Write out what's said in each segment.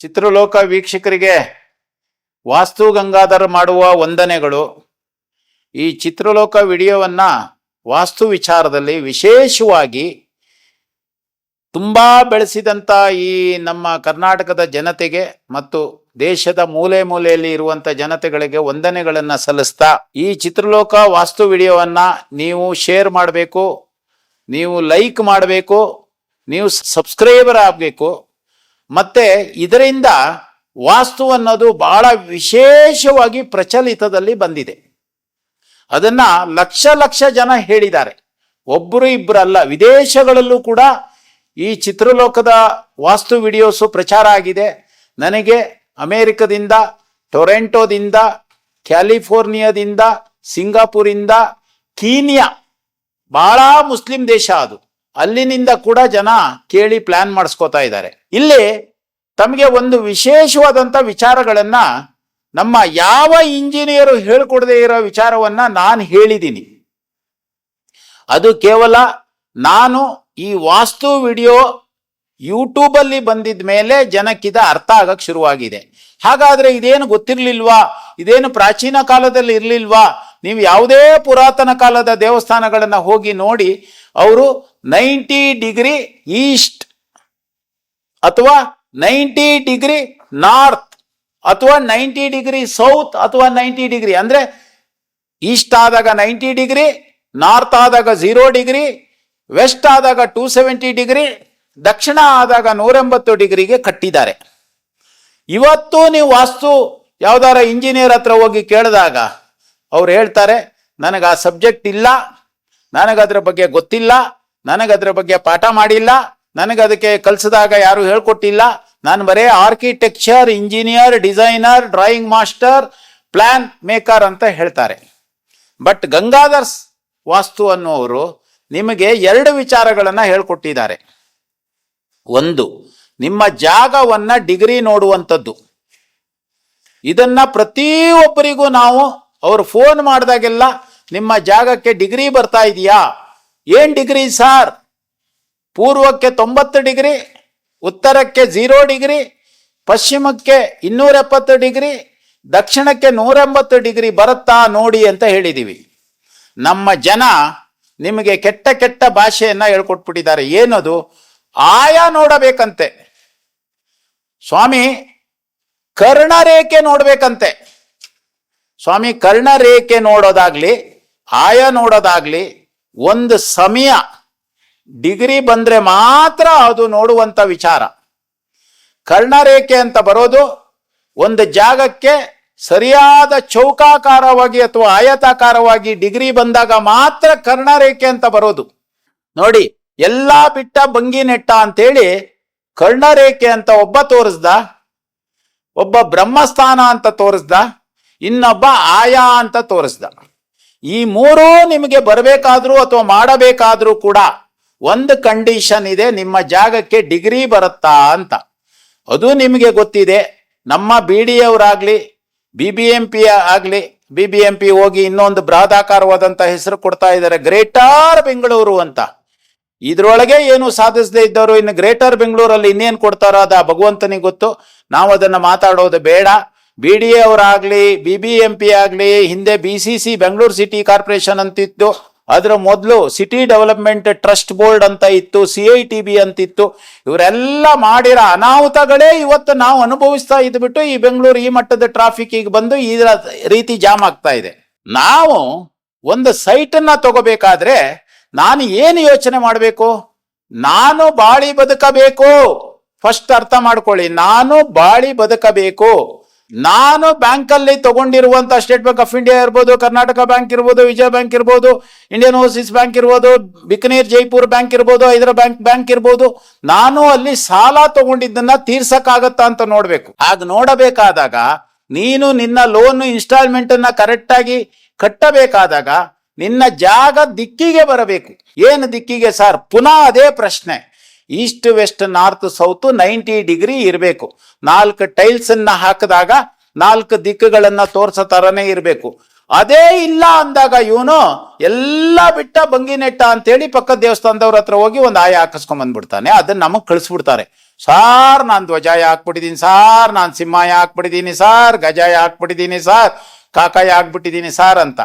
ಚಿತ್ರಲೋಕ ವೀಕ್ಷಕರಿಗೆ ವಾಸ್ತು ಗಂಗಾಧರ ಮಾಡುವ ವಂದನೆಗಳು. ಈ ಚಿತ್ರಲೋಕ ವಿಡಿಯೋವನ್ನ ವಾಸ್ತು ವಿಚಾರದಲ್ಲಿ ವಿಶೇಷವಾಗಿ ತುಂಬಾ ಬೆಳೆಸಿದಂಥ ಈ ನಮ್ಮ ಕರ್ನಾಟಕದ ಜನತೆಗೆ ಮತ್ತು ದೇಶದ ಮೂಲೆ ಮೂಲೆಯಲ್ಲಿ ಇರುವಂಥ ಜನತೆಗಳಿಗೆ ವಂದನೆಗಳನ್ನು ಸಲ್ಲಿಸ್ತಾ ಈ ಚಿತ್ರಲೋಕ ವಾಸ್ತು ವಿಡಿಯೋವನ್ನ ನೀವು ಶೇರ್ ಮಾಡಬೇಕು, ನೀವು ಲೈಕ್ ಮಾಡಬೇಕು, ನೀವು ಸಬ್ಸ್ಕ್ರೈಬರ್ ಆಗಬೇಕು. ಮತ್ತೆ ಇದರಿಂದ ವಾಸ್ತು ಅನ್ನೋದು ಬಹಳ ವಿಶೇಷವಾಗಿ ಪ್ರಚಲಿತದಲ್ಲಿ ಬಂದಿದೆ. ಅದನ್ನ ಲಕ್ಷ ಲಕ್ಷ ಜನ ಹೇಳಿದ್ದಾರೆ. ಒಬ್ಬರು ಇಬ್ಬರಲ್ಲ ವಿದೇಶಗಳಲ್ಲೂ ಕೂಡ ಈ ಚಿತ್ರಲೋಕದ ವಾಸ್ತು ವಿಡಿಯೋಸು ಪ್ರಚಾರ ಆಗಿದೆ. ನನಗೆ ಅಮೇರಿಕದಿಂದ, ಟೊರೆಂಟೋದಿಂದ, ಕ್ಯಾಲಿಫೋರ್ನಿಯಾದಿಂದ, ಸಿಂಗಾಪುರಿಂದ, ಕೀನಿಯಾ, ಬಹಳ ಮುಸ್ಲಿಂ ದೇಶ ಅದು. ಅಲ್ಲಿನಿಂದ ಕೂಡ ಜನ ಕೇಳಿ ಪ್ಲಾನ್ ಮಾಡಿಸ್ಕೋತಾ ಇದ್ದಾರೆ. ಇಲ್ಲಿ ತಮಗೆ ಒಂದು ವಿಶೇಷವಾದಂತ ವಿಚಾರಗಳನ್ನ ನಮ್ಮ ಯಾವ ಇಂಜಿನಿಯರು ಹೇಳ್ಕೊಡದೇ ಇರೋ ವಿಚಾರವನ್ನ ನಾನು ಹೇಳಿದ್ದೀನಿ ಅದು ಕೇವಲ ನಾನು ಈ ವಾಸ್ತು ವಿಡಿಯೋ ಯೂಟ್ಯೂಬ್ ಅಲ್ಲಿ ಬಂದಿದ ಮೇಲೆ ಜನಕ್ಕಿದ ಅರ್ಥ ಆಗಕ್ ಶುರುವಾಗಿದೆ. ಹಾಗಾದ್ರೆ ಇದೇನು ಗೊತ್ತಿರ್ಲಿಲ್ವಾ? ಇದೇನು ಪ್ರಾಚೀನ ಕಾಲದಲ್ಲಿ ಇರಲಿಲ್ವಾ? ನೀವು ಯಾವುದೇ ಪುರಾತನ ಕಾಲದ ದೇವಸ್ಥಾನಗಳನ್ನ ಹೋಗಿ ನೋಡಿ, ಅವರು ನೈಂಟಿ ಡಿಗ್ರಿ ಈಸ್ಟ್ ಅಥವಾ ನೈಂಟಿ ಡಿಗ್ರಿ ನಾರ್ತ್ ಅಥವಾ ನೈಂಟಿ ಡಿಗ್ರಿ ಸೌತ್ ಅಥವಾ ನೈಂಟಿ ಡಿಗ್ರಿ ಅಂದ್ರೆ ಈಸ್ಟ್ ಆದಾಗ ನೈಂಟಿ ಡಿಗ್ರಿ, ನಾರ್ತ್ ಆದಾಗ ಝೀರೋ ಡಿಗ್ರಿ, ವೆಸ್ಟ್ ಆದಾಗ ಟೂ ಸೆವೆಂಟಿ ಡಿಗ್ರಿ, ದಕ್ಷಿಣ ಆದಾಗ ನೂರೆಂಬತ್ತು ಡಿಗ್ರಿಗೆ ಕಟ್ಟಿದ್ದಾರೆ. ಇವತ್ತು ನೀವು ವಾಸ್ತು ಯಾವ್ದಾರ ಇಂಜಿನಿಯರ್ ಹತ್ರ ಹೋಗಿ ಕೇಳಿದಾಗ ಅವ್ರು ಹೇಳ್ತಾರೆ, ನನಗೆ ಆ ಸಬ್ಜೆಕ್ಟ್ ಇಲ್ಲ, ನನಗದ್ರ ಬಗ್ಗೆ ಗೊತ್ತಿಲ್ಲ ನನಗದ್ರ ಬಗ್ಗೆ ಪಾಠ ಮಾಡಿಲ್ಲ ನನಗದಕ್ಕೆ ಕಲಿಸಿದಾಗ ಯಾರು ಹೇಳ್ಕೊಟ್ಟಿಲ್ಲ. ನಾನು ಬರೇ architecture engineer designer drawing master plan maker ಅಂತ ಹೇಳ್ತಾರೆ. ಬಟ್ ಗಂಗಾಧರ್ಸ್ ವಾಸ್ತು ಅನ್ನುವರು ನಿಮಗೆ ಎರಡು ವಿಚಾರಗಳನ್ನ ಹೇಳ್ಕೊಟ್ಟಿದ್ದಾರೆ. ಒಂದು, ನಿಮ್ಮ ಜಾಗವನ್ನ ಡಿಗ್ರಿ ನೋಡುವಂಥದ್ದು. ಇದನ್ನ ಪ್ರತಿಯೊಬ್ಬರಿಗೂ ನಾವು ಅವರು ಫೋನ್ ಮಾಡಿದಾಗೆಲ್ಲ ನಿಮ್ಮ ಜಾಗಕ್ಕೆ ಡಿಗ್ರಿ ಬರ್ತಾ ಇದೆಯಾ? ಏನ್ ಡಿಗ್ರಿ ಸಾರ್? ಪೂರ್ವಕ್ಕೆ ತೊಂಬತ್ತು ಡಿಗ್ರಿ, ಉತ್ತರಕ್ಕೆ ಝೀರೋ ಡಿಗ್ರಿ, ಪಶ್ಚಿಮಕ್ಕೆ ಇನ್ನೂರ ಎಪ್ಪತ್ತು ಡಿಗ್ರಿ, ದಕ್ಷಿಣಕ್ಕೆ ನೂರೆಂಬತ್ತು ಡಿಗ್ರಿ ಬರುತ್ತಾ ನೋಡಿ ಅಂತ ಹೇಳಿದೀವಿ. ನಮ್ಮ ಜನ ನಿಮಗೆ ಕೆಟ್ಟ ಕೆಟ್ಟ ಭಾಷೆಯನ್ನ ಹೇಳ್ಕೊಟ್ಬಿಟ್ಟಿದ್ದಾರೆ. ಏನದು? ಆಯಾ ನೋಡಬೇಕಂತೆ. ಸ್ವಾಮಿ, ಕರ್ಣರೇಖೆ ನೋಡ್ಬೇಕಂತೆ. ಸ್ವಾಮಿ, ಕರ್ಣರೇಖೆ ನೋಡೋದಾಗ್ಲಿ, ಆಯ ನೋಡೋದಾಗ್ಲಿ ಒಂದು ಸಮಯ ಡಿಗ್ರಿ ಬಂದ್ರೆ ಮಾತ್ರ ಅದು ನೋಡುವಂತ ವಿಚಾರ. ಕರ್ಣರೇಖೆ ಅಂತ ಬರೋದು ಒಂದು ಜಾಗಕ್ಕೆ ಸರಿಯಾದ ಚೌಕಾಕಾರವಾಗಿ ಅಥವಾ ಆಯತಾಕಾರವಾಗಿ ಡಿಗ್ರಿ ಬಂದಾಗ ಮಾತ್ರ ಕರ್ಣರೇಖೆ ಅಂತ ಬರೋದು. ನೋಡಿ, ಎಲ್ಲಾ ಬಿಟ್ಟ ಬಂಗಿ ನೆಟ್ಟ ಅಂತೇಳಿ ಕರ್ಣರೇಖೆ ಅಂತ ಒಬ್ಬ ತೋರಿಸ್ದ, ಒಬ್ಬ ಬ್ರಹ್ಮಸ್ಥಾನ ಅಂತ ತೋರಿಸ್ದ, ಇನ್ನೊಬ್ಬ ಆಯಾ ಅಂತ ತೋರಿಸ್ದ. ಈ ಮೂರೂ ನಿಮಗೆ ಬರಬೇಕಾದ್ರೂ ಅಥವಾ ಮಾಡಬೇಕಾದ್ರೂ ಕೂಡ ಒಂದು ಕಂಡೀಷನ್ ಇದೆ, ನಿಮ್ಮ ಜಾಗಕ್ಕೆ ಡಿಗ್ರಿ ಬರುತ್ತಾ ಅಂತ. ಅದು ನಿಮಗೆ ಗೊತ್ತಿದೆ. ನಮ್ಮ ಬಿ ಡಿ ಅವರಾಗ್ಲಿ ಬಿ ಬಿ ಎಂ ಪಿ ಆಗ್ಲಿ ಬಿ ಬಿ ಎಂ ಪಿ ಹೋಗಿ ಇನ್ನೊಂದು ಬೃಹದಾಕಾರವಾದಂತ ಹೆಸರು ಕೊಡ್ತಾ ಇದ್ದಾರೆ. ಗ್ರೇಟರ್ ಬೆಂಗಳೂರು ಅಂತ. ಇದ್ರೊಳಗೆ ಏನು ಸಾಧಿಸದೇ ಇದ್ದವರು ಇನ್ನು ಗ್ರೇಟರ್ ಬೆಂಗಳೂರಲ್ಲಿ ಇನ್ನೇನು ಕೊಡ್ತಾರೋ ಅದು ಭಗವಂತನಿಗೆ ಗೊತ್ತು. ನಾವು ಅದನ್ನ ಮಾತಾಡೋದು ಬೇಡ. ಬಿ ಡಿ ಎ ಅವರಾಗ್ಲಿ ಬಿ ಬಿ ಎಂ ಪಿ ಆಗ್ಲಿ ಹಿಂದೆ B C C Bengaluru city corporation ಅಂತಿತ್ತು ಅದರ ಮೊದಲು ಸಿಟಿ ಡೆವಲಪ್ಮೆಂಟ್ ಟ್ರಸ್ಟ್ ಬೋರ್ಡ್ ಅಂತ ಇತ್ತು, ಸಿ ಐ ಟಿ ಬಿ ಅಂತಿತ್ತು. ಇವರೆಲ್ಲ ಮಾಡಿರೋ ಅನಾಹುತಗಳೇ ಇವತ್ತು ನಾವು ಅನುಭವಿಸ್ತಾ ಇದ್ಬಿಟ್ಟು ಈ ಬೆಂಗಳೂರು ಈ ಮಟ್ಟದ ಟ್ರಾಫಿಕ್ ಈಗ ಬಂದು ಈ ರೀತಿ ಜಾಮ್ ಆಗ್ತಾ ಇದೆ. ನಾವು ಒಂದು ಸೈಟ್ ಅನ್ನ ತಗೋಬೇಕಾದ್ರೆ ನಾನು ಏನು ಯೋಚನೆ ಮಾಡಬೇಕು? ನಾನು ಬಾಳಿ ಬದುಕಬೇಕು. ಫಸ್ಟ್ ಅರ್ಥ ಮಾಡ್ಕೊಳ್ಳಿ, ನಾನು ಬಾಳಿ ಬದುಕಬೇಕು. ನಾನು ಬ್ಯಾಂಕಲ್ಲಿ ತಗೊಂಡಿರುವಂತ ಸ್ಟೇಟ್ ಬ್ಯಾಂಕ್ ಆಫ್ ಇಂಡಿಯಾ ಇರ್ಬೋದು, ಕರ್ನಾಟಕ ಬ್ಯಾಂಕ್ ಇರ್ಬೋದು, ವಿಜಯ ಬ್ಯಾಂಕ್ ಇರ್ಬೋದು, ಇಂಡಿಯನ್ ಓವರ್ಸೀಸ್ ಬ್ಯಾಂಕ್ ಇರ್ಬೋದು, ಬಿಕನೇರ್ ಜೈಪುರ್ ಬ್ಯಾಂಕ್ ಇರ್ಬೋದು, ಹೈದರಾಬಾದ್ ಬ್ಯಾಂಕ್ ಇರ್ಬೋದು, ನಾನು ಅಲ್ಲಿ ಸಾಲ ತಗೊಂಡಿದ್ದನ್ನ ತೀರ್ಸಕ್ಕಾಗತ್ತಾ ಅಂತ ನೋಡ್ಬೇಕು. ಹಾಗೆ ನೋಡಬೇಕಾದಾಗ, ನೀನು ನಿನ್ನ ಲೋನ್ ಇನ್ಸ್ಟಾಲ್ಮೆಂಟ್ ಅನ್ನ ಕರೆಕ್ಟ್ ಆಗಿ ಕಟ್ಟಬೇಕಾದಾಗ, ನಿನ್ನ ಜಾಗ ದಿಕ್ಕಿಗೆ ಬರಬೇಕು. ಏನು ದಿಕ್ಕಿಗೆ ಸರ್? ಪುನಃ ಅದೇ ಪ್ರಶ್ನೆ. East west north south ninety degree ಇರಬೇಕು. ನಾಲ್ಕು ಟೈಲ್ಸ್ ಅನ್ನ ಹಾಕಿದಾಗ ನಾಲ್ಕು ದಿಕ್ಕುಗಳನ್ನ ತೋರ್ಸೋ ತರನೇ ಇರಬೇಕು. ಅದೇ ಇಲ್ಲ ಅಂದಾಗ ಇವನು ಎಲ್ಲ ಬಿಟ್ಟ ಬಂಗಿ ನೆಟ್ಟ ಅಂತೇಳಿ ಪಕ್ಕ ದೇವಸ್ಥಾನದವ್ರ ಹತ್ರ ಹೋಗಿ ಒಂದು ಆಯ ಹಾಕಿಸ್ಕೊಂಡ್ ಬಂದ್ಬಿಡ್ತಾನೆ. ಅದನ್ನ ನಮಗ್ ಕಳಿಸ್ಬಿಡ್ತಾರೆ. ಸಾರ್ ನಾನು ಧ್ವಜಾಯ ಹಾಕ್ಬಿಟ್ಟಿದ್ದೀನಿ ಸಾರ್ ನಾನು ಸಿಂಹಾಯ ಹಾಕ್ಬಿಟ್ಟಿದ್ದೀನಿ ಸಾರ್ ಗಜಾಯ ಹಾಕ್ಬಿಟ್ಟಿದ್ದೀನಿ ಸಾರ್ ಕಾಕಾಯ ಹಾಕ್ಬಿಟ್ಟಿದ್ದೀನಿ ಸಾರ್ ಅಂತ.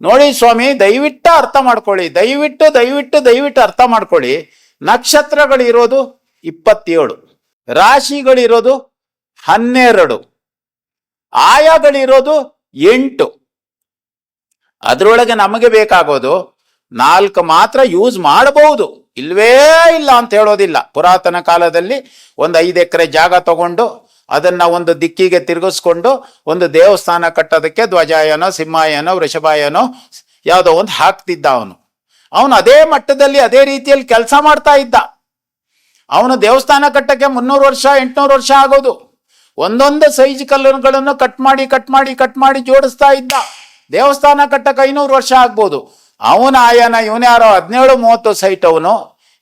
ನೋಡಿ ಸ್ವಾಮಿ, ದಯವಿಟ್ಟು ಅರ್ಥ ಮಾಡ್ಕೊಳ್ಳಿ. ದಯವಿಟ್ಟು ದಯವಿಟ್ಟು ದಯವಿಟ್ಟು ಅರ್ಥ ಮಾಡ್ಕೊಳ್ಳಿ. ನಕ್ಷತ್ರಗಳಿರೋದು ಇಪ್ಪತ್ತೇಳು, ರಾಶಿಗಳಿರೋದು ಹನ್ನೆರಡು, ಆಯಗಳಿರೋದು ಎಂಟು. ಅದರೊಳಗೆ ನಮಗೆ ಬೇಕಾಗೋದು ನಾಲ್ಕು ಮಾತ್ರ ಯೂಸ್ ಮಾಡಬಹುದು. ಇಲ್ವೇ ಇಲ್ಲ ಅಂತ ಹೇಳೋದಿಲ್ಲ. ಪುರಾತನ ಕಾಲದಲ್ಲಿ ಒಂದು ಐದು ಎಕರೆ ಜಾಗ ತಗೊಂಡು ಅದನ್ನ ಒಂದು ದಿಕ್ಕಿಗೆ ತಿರುಗಿಸ್ಕೊಂಡು ಒಂದು ದೇವಸ್ಥಾನ ಕಟ್ಟೋದಕ್ಕೆ ಧ್ವಜಾಯನೋ, ಸಿಂಹಾಯನೋ, ವೃಷಭಾಯನೋ ಯಾವುದೋ ಒಂದು ಹಾಕ್ತಿದ್ದ ಅವನು. ಅವನು ಅದೇ ಮಟ್ಟದಲ್ಲಿ ಅದೇ ರೀತಿಯಲ್ಲಿ ಕೆಲಸ ಮಾಡ್ತಾ ಇದ್ದ. ಅವನು ದೇವಸ್ಥಾನ ಕಟ್ಟಕ್ಕೆ ಮುನ್ನೂರು ವರ್ಷ, ಎಂಟುನೂರು ವರ್ಷ ಆಗೋದು. ಒಂದೊಂದು ಸೈಜ್ ಕಲ್ಲುಗಳನ್ನು ಕಟ್ ಮಾಡಿ ಕಟ್ ಮಾಡಿ ಕಟ್ ಮಾಡಿ ಜೋಡಿಸ್ತಾ ಇದ್ದ. ದೇವಸ್ಥಾನ ಕಟ್ಟಕ್ಕೆ ಐನೂರು ವರ್ಷ ಆಗ್ಬೋದು. ಅವನ ಆಯನ ಇವನು ಯಾರೋ ಹದಿನೇಳು, ಮೂವತ್ತು ಸೈಟ್ ಅವನು,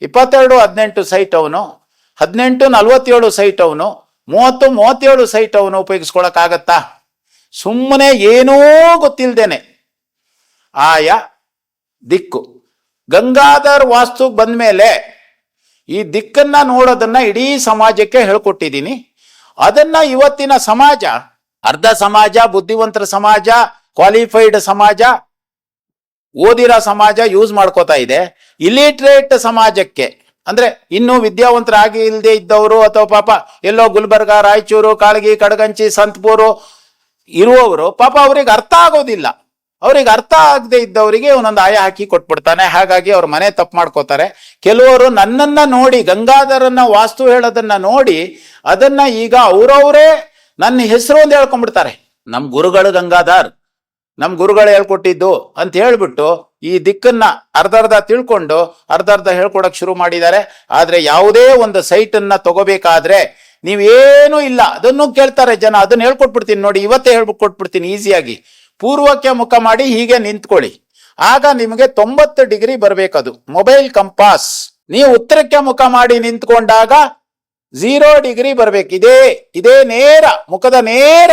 ಇಪ್ಪತ್ತೆರಡು, ಹದಿನೆಂಟು ಸೈಟ್ ಅವನು, ಹದಿನೆಂಟು, ನಲ್ವತ್ತೇಳು ಸೈಟ್ ಅವನು, ಮೂವತ್ತು, ಮೂವತ್ತೇಳು ಸೈಟ್ ಅವನು ಉಪಯೋಗಿಸ್ಕೊಳಕ್ಕಾಗತ್ತಾ? ಸುಮ್ಮನೆ ಏನೂ ಗೊತ್ತಿಲ್ದೇನೆ. ಆಯ ದಿಕ್ಕು. ಗಂಗಾಧರ್ ವಾಸ್ತು ಬಂದ್ಮೇಲೆ ಈ ದಿಕ್ಕನ್ನ ನೋಡೋದನ್ನ ಇಡೀ ಸಮಾಜಕ್ಕೆ ಹೇಳ್ಕೊಟ್ಟಿದ್ದೀನಿ. ಅದನ್ನ ಇವತ್ತಿನ ಸಮಾಜ, ಅರ್ಧ ಸಮಾಜ, ಬುದ್ಧಿವಂತರ ಸಮಾಜ ಕ್ವಾಲಿಫೈಡ್ ಸಮಾಜ, ಓದಿರೋ ಸಮಾಜ ಯೂಸ್ ಮಾಡ್ಕೋತಾ ಇದೆ. ಇಲಿಟ್ರೇಟ್ ಸಮಾಜಕ್ಕೆ, ಅಂದ್ರೆ ಇನ್ನೂ ವಿದ್ಯಾವಂತರಾಗಿ ಇಲ್ಲದೆ ಇದ್ದವರು ಅಥವಾ ಪಾಪ ಎಲ್ಲೋ ಗುಲ್ಬರ್ಗ, ರಾಯಚೂರು, ಕಾಳಗಿ, ಕಡಗಂಚಿ, ಸಂತಪೂರು ಇರುವವರು ಪಾಪ ಅವ್ರಿಗೆ ಅರ್ಥ ಆಗೋದಿಲ್ಲ. ಅವ್ರಿಗೆ ಅರ್ಥ ಆಗದೆ ಇದ್ದವರಿಗೆ ಒಂದೊಂದು ಆಯ ಹಾಕಿ ಕೊಟ್ಬಿಡ್ತಾನೆ. ಹಾಗಾಗಿ ಅವ್ರ ಮನೆ ತಪ್ಪು ಮಾಡ್ಕೋತಾರೆ. ಕೆಲವರು ನನ್ನನ್ನ ನೋಡಿ ಗಂಗಾಧರನ್ನ ವಾಸ್ತು ಹೇಳೋದನ್ನ ನೋಡಿ, ಅದನ್ನ ಈಗ ಅವರವರೇ ನನ್ನ ಹೆಸರು ಒಂದು ಹೇಳ್ಕೊಂಡ್ಬಿಡ್ತಾರೆ. ನಮ್ ಗುರುಗಳು ಗಂಗಾಧರ್, ನಮ್ ಗುರುಗಳು ಹೇಳ್ಕೊಟ್ಟಿದ್ದು ಅಂತ ಹೇಳ್ಬಿಟ್ಟು ಈ ದಿಕ್ಕನ್ನ ಅರ್ಧ ಅರ್ಧ ತಿಳ್ಕೊಂಡು ಅರ್ಧ ಅರ್ಧ ಹೇಳ್ಕೊಡಕ್ ಶುರು ಮಾಡಿದ್ದಾರೆ. ಆದ್ರೆ ಯಾವುದೇ ಒಂದು ಸೈಟ್ ಅನ್ನ ತಗೋಬೇಕಾದ್ರೆ ನೀವೇನು ಇಲ್ಲ. ಅದನ್ನು ಕೇಳ್ತಾರೆ ಜನ. ಅದನ್ನ ಹೇಳ್ಕೊಟ್ಬಿಡ್ತೀನಿ ನೋಡಿ. ಇವತ್ತೇ ಹೇಳ್ಬಿಟ್ಟು ಕೊಟ್ಬಿಡ್ತೀನಿ ಈಸಿಯಾಗಿ. ಪೂರ್ವಕ್ಕೆ ಮುಖ ಮಾಡಿ ಹೀಗೆ ನಿಂತ್ಕೊಳ್ಳಿ. ಆಗ ನಿಮಗೆ ತೊಂಬತ್ತು ಡಿಗ್ರಿ ಬರಬೇಕದು. Mobile compass. ನೀವು ಉತ್ತರಕ್ಕೆ ಮುಖ ಮಾಡಿ ನಿಂತ್ಕೊಂಡಾಗ ಝೀರೋ ಡಿಗ್ರಿ ಬರಬೇಕು. ಇದೇ ಇದೇ ನೇರ, ಮುಖದ ನೇರ.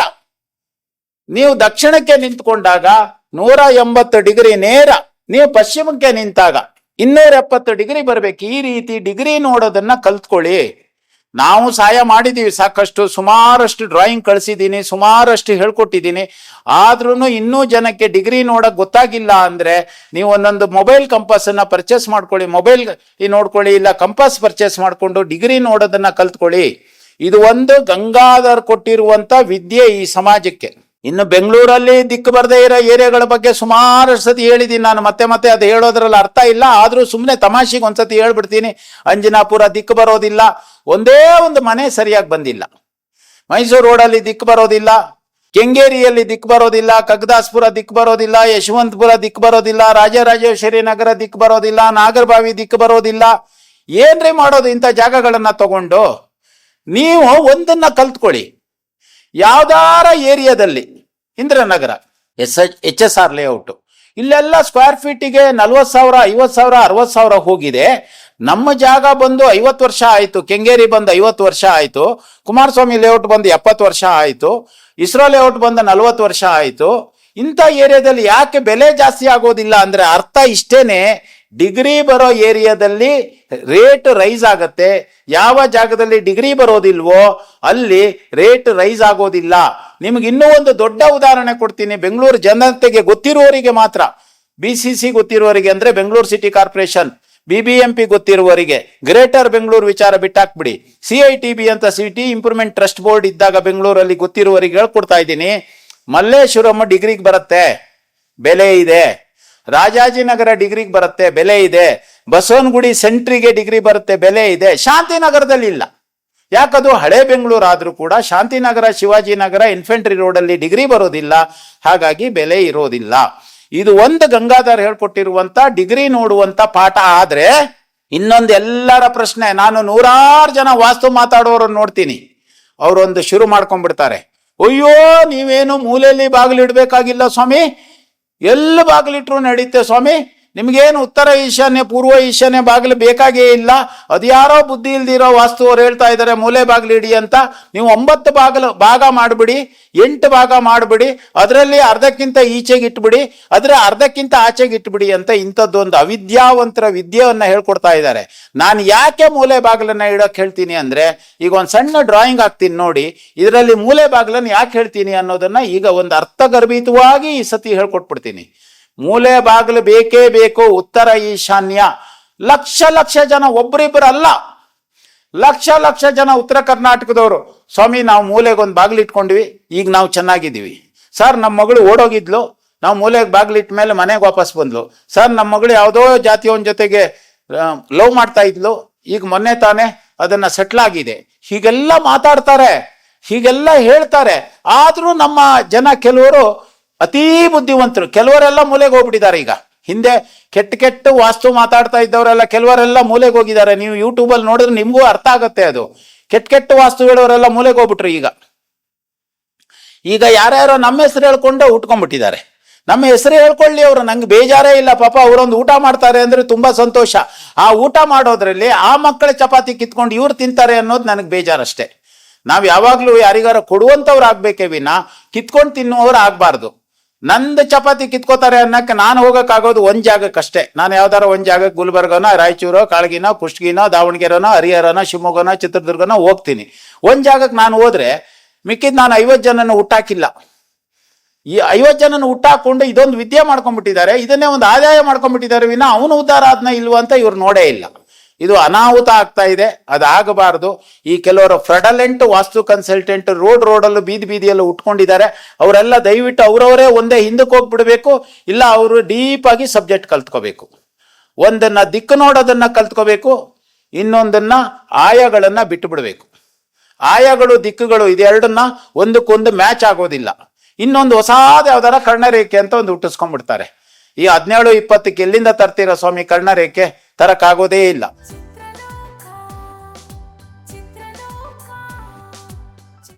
ನೀವು ದಕ್ಷಿಣಕ್ಕೆ ನಿಂತ್ಕೊಂಡಾಗ ನೂರ ಎಂಬತ್ತು ಡಿಗ್ರಿ ನೇರ. ನೀವು ಪಶ್ಚಿಮಕ್ಕೆ ನಿಂತಾಗ ಇನ್ನೂರ ಎಪ್ಪತ್ತು ಡಿಗ್ರಿ ಬರ್ಬೇಕು. ಈ ರೀತಿ ಡಿಗ್ರಿ ನೋಡೋದನ್ನ ಕಲ್ತ್ಕೊಳ್ಳಿ. ನಾವು ಸಹಾಯ ಮಾಡಿದೀವಿ ಸಾಕಷ್ಟು ಸುಮಾರಷ್ಟು ಡ್ರಾಯಿಂಗ್ ಕಳಿಸಿದ್ದೀನಿ, ಸುಮಾರಷ್ಟು ಹೇಳ್ಕೊಟ್ಟಿದ್ದೀನಿ. ಆದ್ರೂ ಇನ್ನೂ ಜನಕ್ಕೆ ಡಿಗ್ರಿ ನೋಡಕ್ ಗೊತ್ತಾಗಿಲ್ಲ ಅಂದ್ರೆ ನೀವು ಒಂದೊಂದು ಮೊಬೈಲ್ ಕಂಪಸ್ಸನ್ನು ಪರ್ಚೇಸ್ ಮಾಡ್ಕೊಳ್ಳಿ. ಮೊಬೈಲ್ ನೋಡ್ಕೊಳ್ಳಿ, ಇಲ್ಲ ಕಂಪಸ್ ಪರ್ಚೇಸ್ ಮಾಡಿಕೊಂಡು ಡಿಗ್ರಿ ನೋಡೋದನ್ನ ಕಲ್ತ್ಕೊಳ್ಳಿ. ಇದು ಒಂದು ಗಂಗಾಧರ್ ಕೊಟ್ಟಿರುವಂತ ವಿದ್ಯೆ ಈ ಸಮಾಜಕ್ಕೆ. ಇನ್ನು ಬೆಂಗಳೂರಲ್ಲಿ ದಿಕ್ಕು ಬರದೇ ಇರೋ ಏರಿಯಾಗಳ ಬಗ್ಗೆ ಸುಮಾರು ಸತಿ ಹೇಳಿದ್ದೀನಿ ನಾನು. ಮತ್ತೆ ಮತ್ತೆ ಅದು ಹೇಳೋದ್ರಲ್ಲಿ ಅರ್ಥ ಇಲ್ಲ. ಆದರೂ ಸುಮ್ಮನೆ ತಮಾಷೆಗೆ ಒಂದ್ಸತಿ ಹೇಳ್ಬಿಡ್ತೀನಿ. ಅಂಜನಾಪುರ ದಿಕ್ಕು ಬರೋದಿಲ್ಲ. ಒಂದೇ ಒಂದು ಮನೆ ಸರಿಯಾಗಿ ಬಂದಿಲ್ಲ. ಮೈಸೂರು ರೋಡಲ್ಲಿ ದಿಕ್ಕು ಬರೋದಿಲ್ಲ. ಕೆಂಗೇರಿಯಲ್ಲಿ ದಿಕ್ಕು ಬರೋದಿಲ್ಲ. ಕಗ್ದಾಸ್ಪುರ ದಿಕ್ಕು ಬರೋದಿಲ್ಲ. ಯಶವಂತಪುರ ದಿಕ್ಕು ಬರೋದಿಲ್ಲ. ರಾಜರಾಜೇಶ್ವರಿ ನಗರ ದಿಕ್ಕು ಬರೋದಿಲ್ಲ. ನಾಗರಬಾವಿ ದಿಕ್ಕು ಬರೋದಿಲ್ಲ. ಏನ್ರಿ ಮಾಡೋದು ಇಂಥ ಜಾಗಗಳನ್ನ ತಗೊಂಡು? ನೀವು ಒಂದನ್ನ ಕಲ್ತ್ಕೊಳ್ಳಿ. ಯಾವ್ದಾರ ಏರಿಯಾದಲ್ಲಿ, Indiranagar, S H S R layout ಇಲ್ಲೆಲ್ಲ ಸ್ಕ್ವೇರ್ ಫೀಟಿಗೆ ನಲ್ವತ್ ಸಾವಿರ ಐವತ್ ಸಾವಿರ ಅರವತ್ ಸಾವಿರ ಹೋಗಿದೆ. ನಮ್ಮ ಜಾಗ ಬಂದು ಐವತ್ತು ವರ್ಷ ಆಯ್ತು, ಕೆಂಗೇರಿ ಬಂದು ಐವತ್ತು ವರ್ಷ ಆಯ್ತು, ಕುಮಾರಸ್ವಾಮಿ ಲೇಔಟ್ ಬಂದು ಎಪ್ಪತ್ತು ವರ್ಷ ಆಯ್ತು, ಇಸ್ರೋ ಲೇಔಟ್ ಬಂದು ನಲ್ವತ್ತು ವರ್ಷ ಆಯ್ತು. ಇಂಥ ಏರಿಯಾದಲ್ಲಿ ಯಾಕೆ ಬೆಲೆ ಜಾಸ್ತಿ ಆಗೋದಿಲ್ಲ ಅಂದ್ರೆ ಅರ್ಥ ಇಷ್ಟೇನೆ. ಡಿಗ್ರಿ ಬರೋ ಏರಿಯಾದಲ್ಲಿ ರೇಟ್ ರೈಸ್ ಆಗತ್ತೆ. ಯಾವ ಜಾಗದಲ್ಲಿ ಡಿಗ್ರಿ ಬರೋದಿಲ್ವೋ ಅಲ್ಲಿ ರೇಟ್ ರೈಸ್ ಆಗೋದಿಲ್ಲ. ನಿಮ್ಗೆ ಇನ್ನೂ ಒಂದು ದೊಡ್ಡ ಉದಾಹರಣೆ ಕೊಡ್ತೀನಿ. ಬೆಂಗಳೂರು ಜನತೆಗೆ ಗೊತ್ತಿರುವವರಿಗೆ ಮಾತ್ರ. ಬಿ ಸಿ ಸಿ ಗೊತ್ತಿರುವವರಿಗೆ ಅಂದ್ರೆ Bengaluru city corporation B B M P ಗೊತ್ತಿರುವವರಿಗೆ. Greater Bengaluru ವಿಚಾರ ಬಿಟ್ಟಾಕ್ಬಿಡಿ. ಸಿ ಐ ಟಿ ಬಿ ಅಂತ ಸಿಟಿ ಇಂಪ್ರೂವ್ಮೆಂಟ್ ಟ್ರಸ್ಟ್ ಬೋರ್ಡ್ ಇದ್ದಾಗ ಬೆಂಗಳೂರಲ್ಲಿ ಗೊತ್ತಿರುವವರಿಗೆ ಹೇಳ್ಕೊಡ್ತಾ ಇದ್ದೀನಿ. ಮಲ್ಲೇಶ್ವರಮ್ಮ ಡಿಗ್ರಿಗೆ ಬರುತ್ತೆ. ಬೆಲೆ ಇದೆ. ರಾಜಾಜಿನಗರ ಡಿಗ್ರಿಗೆ ಬರುತ್ತೆ, ಬೆಲೆ ಇದೆ. ಬಸವನಗುಡಿ ಸೆಂಟ್ರಿಗೆ ಡಿಗ್ರಿ ಬರುತ್ತೆ, ಬೆಲೆ ಇದೆ. ಶಾಂತಿನಗರದಲ್ಲಿ ಇಲ್ಲ. ಯಾಕದು? ಹಳೆ ಬೆಂಗಳೂರು ಆದರೂ ಕೂಡ ಶಾಂತಿನಗರ, ಶಿವಾಜಿನಗರ ಇನ್ಫೆಂಟ್ರಿ ರೋಡಲ್ಲಿ ಡಿಗ್ರಿ ಬರೋದಿಲ್ಲ. ಹಾಗಾಗಿ ಬೆಲೆ ಇರೋದಿಲ್ಲ. ಇದು ಒಂದು ಗಂಗಾಧರ್ ಹೇಳ್ಕೊಟ್ಟಿರುವಂತ ಡಿಗ್ರಿ ನೋಡುವಂತ ಪಾಠ. ಆದ್ರೆ ಇನ್ನೊಂದು ಎಲ್ಲರ ಪ್ರಶ್ನೆ, ನಾನು ನೂರಾರು ಜನ ವಾಸ್ತು ಮಾತಾಡೋರನ್ನು ನೋಡ್ತೀನಿ. ಅವರೊಂದು ಶುರು ಮಾಡ್ಕೊಂಡ್ಬಿಡ್ತಾರೆ. ಅಯ್ಯೋ, ನೀವೇನು ಮೂಲೆಯಲ್ಲಿ ಬಾಗಿಲು ಇಡಬೇಕಾಗಿಲ್ಲ ಸ್ವಾಮಿ? ಎಲ್ಲಿ ಬಾಗಿಲಿಟ್ರು ನಡೀತೆ ಸ್ವಾಮಿ. ನಿಮ್ಗೇನು ಉತ್ತರ ಈಶಾನ್ಯ, ಪೂರ್ವ ಈಶಾನ್ಯ ಬಾಗಿಲು ಬೇಕಾಗೇ ಇಲ್ಲ. ಅದ್ಯಾರೋ ಬುದ್ಧಿ ಇಲ್ದಿರೋ ವಾಸ್ತು ಅವ್ರು ಹೇಳ್ತಾ ಇದ್ದಾರೆ, ಮೂಲೆ ಬಾಗಿಲು ಇಡಿ ಅಂತ. ನೀವು ಒಂಬತ್ತು ಬಾಗಿಲು, ಭಾಗ ಮಾಡಿಬಿಡಿ, ಎಂಟು ಭಾಗ ಮಾಡಿಬಿಡಿ, ಅದರಲ್ಲಿ ಅರ್ಧಕ್ಕಿಂತ ಈಚೆಗೆ ಇಟ್ಬಿಡಿ, ಅದರ ಅರ್ಧಕ್ಕಿಂತ ಆಚೆಗೆ ಇಟ್ಬಿಡಿ ಅಂತ ಇಂಥದ್ದೊಂದು ಅವಿದ್ಯಾವಂತರ ವಿದ್ಯೆಯನ್ನು ಹೇಳ್ಕೊಡ್ತಾ ಇದ್ದಾರೆ. ನಾನು ಯಾಕೆ ಮೂಲೆ ಬಾಗಿಲನ್ನು ಇಡೋಕೆ ಹೇಳ್ತೀನಿ ಅಂದ್ರೆ, ಈಗ ಒಂದು ಸಣ್ಣ ಡ್ರಾಯಿಂಗ್ ಆಗ್ತೀನಿ ನೋಡಿ, ಇದರಲ್ಲಿ ಮೂಲೆ ಬಾಗಿಲನ್ನು ಯಾಕೆ ಹೇಳ್ತೀನಿ ಅನ್ನೋದನ್ನ ಈಗ ಒಂದು ಅರ್ಥಗರ್ಭಿತವಾಗಿ ಈ ಸತಿ ಹೇಳ್ಕೊಟ್ಬಿಡ್ತೀನಿ. ಮೂಲೆ ಬಾಗಿಲು ಬೇಕೇ ಬೇಕು ಉತ್ತರ ಈಶಾನ್ಯ. ಲಕ್ಷ ಲಕ್ಷ ಜನ ಒಬ್ರಿಬ್ಬರಲ್ಲ. ಲಕ್ಷ ಲಕ್ಷ ಜನ ಉತ್ತರ ಕರ್ನಾಟಕದವರು. ಸ್ವಾಮಿ, ನಾವು ಮೂಲೆಗೊಂದು ಬಾಗಿಲು ಇಟ್ಕೊಂಡ್ವಿ, ಈಗ ನಾವು ಚೆನ್ನಾಗಿದ್ದೀವಿ. ಸರ್, ನಮ್ಮ ಮಗಳು ಓಡೋಗಿದ್ಲು. ನಾವು ಮೂಲೆಗೆ ಬಾಗಿಲು ಇಟ್ಟ ಮೇಲೆ ಮನೆಗೆ ವಾಪಸ್ ಬಂದ್ಲು. ಸರ್, ನಮ್ಮ ಮಗಳು ಯಾವುದೋ ಜಾತಿಯವನ ಜೊತೆಗೆ ಲವ್ ಮಾಡ್ತಾ ಇದ್ಲು. ಈಗ ಮೊನ್ನೆ ತಾನೇ ಅದನ್ನ ಸೆಟ್ಲ್ ಆಗಿದೆ. ಹೀಗೆಲ್ಲ ಮಾತಾಡ್ತಾರೆ, ಹೀಗೆಲ್ಲ ಹೇಳ್ತಾರೆ. ಆದರೂ ನಮ್ಮ ಜನ ಕೆಲವರು ಅತೀ ಬುದ್ಧಿವಂತರು. ಕೆಲವರೆಲ್ಲ ಮೂಲೆಗೆ ಹೋಗ್ಬಿಟ್ಟಿದ್ದಾರೆ ಈಗ. ಹಿಂದೆ ಕೆಟ್ಟ ಕೆಟ್ಟ ವಾಸ್ತು ಮಾತಾಡ್ತಾ ಇದ್ದವರೆಲ್ಲ ಕೆಲವರೆಲ್ಲ ಮೂಲೆಗೆ ಹೋಗಿದ್ದಾರೆ. ನೀವು ಯೂಟ್ಯೂಬಲ್ಲಿ ನೋಡಿದ್ರೆ ನಿಮಗೂ ಅರ್ಥ ಆಗುತ್ತೆ ಅದು. ಕೆಟ್ಟ ಕೆಟ್ಟ ವಾಸ್ತು ಹೇಳೋರೆಲ್ಲ ಮೂಲೆಗೆ ಹೋಗ್ಬಿಟ್ರು ಈಗ. ಈಗ ಯಾರ್ಯಾರೋ ನಮ್ಮ ಹೆಸರು ಹೇಳ್ಕೊಂಡು ಉಟ್ಕೊಂಡ್ಬಿಟ್ಟಿದ್ದಾರೆ. ನಮ್ಮ ಹೆಸರು ಹೇಳ್ಕೊಳ್ಳಿ ಅವರು. ನಂಗೆ ಬೇಜಾರೇ ಇಲ್ಲ ಪಾಪ, ಅವರೊಂದು ಊಟ ಮಾಡ್ತಾರೆ ಅಂದ್ರೆ ತುಂಬಾ ಸಂತೋಷ. ಆ ಊಟ ಮಾಡೋದ್ರಲ್ಲಿ ಆ ಮಕ್ಕಳ ಚಪಾತಿ ಕಿತ್ಕೊಂಡು ಇವ್ರು ತಿಂತಾರೆ ಅನ್ನೋದು ನನಗೆ ಬೇಜಾರಷ್ಟೇ. ನಾವು ಯಾವಾಗಲೂ ಯಾರಿಗಾರ ಕೊಡುವಂಥವ್ರು ಆಗ್ಬೇಕೇ ವಿನ, ಕಿತ್ಕೊಂಡು ತಿನ್ನುವವ್ರು ಆಗ್ಬಾರ್ದು. ನಂದು ಚಪಾತಿ ಕಿತ್ಕೋತಾರೆ ಅನ್ನಕ್ಕೆ ನಾನು ಹೋಗೋಕ್ಕಾಗೋದು ಒಂದ್ ಜಾಗಕ್ಕಷ್ಟೇ ನಾನು ಯಾವ್ದಾರ ಒಂದ್ ಜಾಗಕ್ಕೆ ಗುಲ್ಬರ್ಗನ, ರಾಯಚೂರೋ, ಕಾಳಗಿನ, ಕುಷ್ಟಗಿನೋ, ದಾವಣಗೆರೆನೋ, ಹರಿಹರನೋ, ಶಿವಮೊಗ್ಗನೋ, ಚಿತ್ರದುರ್ಗನೋ ಹೋಗ್ತೀನಿ. ಒಂದ್ ಜಾಗಕ್ಕೆ ನಾನು ಹೋದ್ರೆ ಮಿಕ್ಕಿದ್ ನಾನು ಐವತ್ತು ಜನನ ಹುಟ್ಟಾಕಿಲ್ಲ. ಈ ಐವತ್ತು ಜನನ ಹುಟ್ಟಾಕೊಂಡು ಇದೊಂದು ವಿದ್ಯೆ ಮಾಡ್ಕೊಂಡ್ಬಿಟ್ಟಿದ್ದಾರೆ. ಇದನ್ನೇ ಒಂದು ಆದಾಯ ಮಾಡ್ಕೊಂಡ್ಬಿಟ್ಟಿದ್ದಾರೆ ವಿನ ಅವನು ಉದ್ಧಾರ ಆದ್ನ ಇಲ್ವಾ ಅಂತ ಇವ್ರು ನೋಡೇ ಇಲ್ಲ. ಇದು ಅನಾಹುತ ಆಗ್ತಾ ಇದೆ ಅದಾಗಬಾರದು ಈ ಕೆಲವರು ಫ್ರಡಲೆಂಟ್ ವಾಸ್ತು ಕನ್ಸಲ್ಟೆಂಟ್ ರೋಡ್ ರೋಡಲ್ಲೂ ಬೀದಿ ಬೀದಿಯಲ್ಲೂ ಉಟ್ಕೊಂಡಿದ್ದಾರೆ. ಅವರೆಲ್ಲ ದಯವಿಟ್ಟು ಅವರವರೇ ಒಂದೇ ಹಿಂದಕ್ಕೆ ಹೋಗ್ಬಿಡ್ಬೇಕು, ಇಲ್ಲ ಅವರು ಡೀಪ್ ಆಗಿ ಸಬ್ಜೆಕ್ಟ್ ಕಲ್ತ್ಕೋಬೇಕು. ಒಂದನ್ನ ದಿಕ್ಕು ನೋಡೋದನ್ನ ಕಲ್ತ್ಕೋಬೇಕು, ಇನ್ನೊಂದನ್ನ ಆಯಗಳನ್ನ ಬಿಟ್ಟು ಬಿಡಬೇಕು ಆಯಗಳು, ದಿಕ್ಕುಗಳು ಇದೆರಡನ್ನ ಒಂದಕ್ಕೊಂದು ಮ್ಯಾಚ್ ಆಗೋದಿಲ್ಲ. ಇನ್ನೊಂದು ಹೊಸಾದ ಯಾವ್ದಾರ ಕರ್ಣರೇಖೆ ಅಂತ ಒಂದು ಹುಟ್ಟಿಸ್ಕೊಂಡ್ಬಿಡ್ತಾರೆ. ಈ ಹದಿನೇಳು, ಇಪ್ಪತ್ತಕ್ಕೆ ಎಲ್ಲಿಂದ ತರ್ತೀರಾ ಸ್ವಾಮಿ ಕರ್ಣರೇಖೆ? ತರಕ್ಕಾಗೋದೇ ಇಲ್ಲ.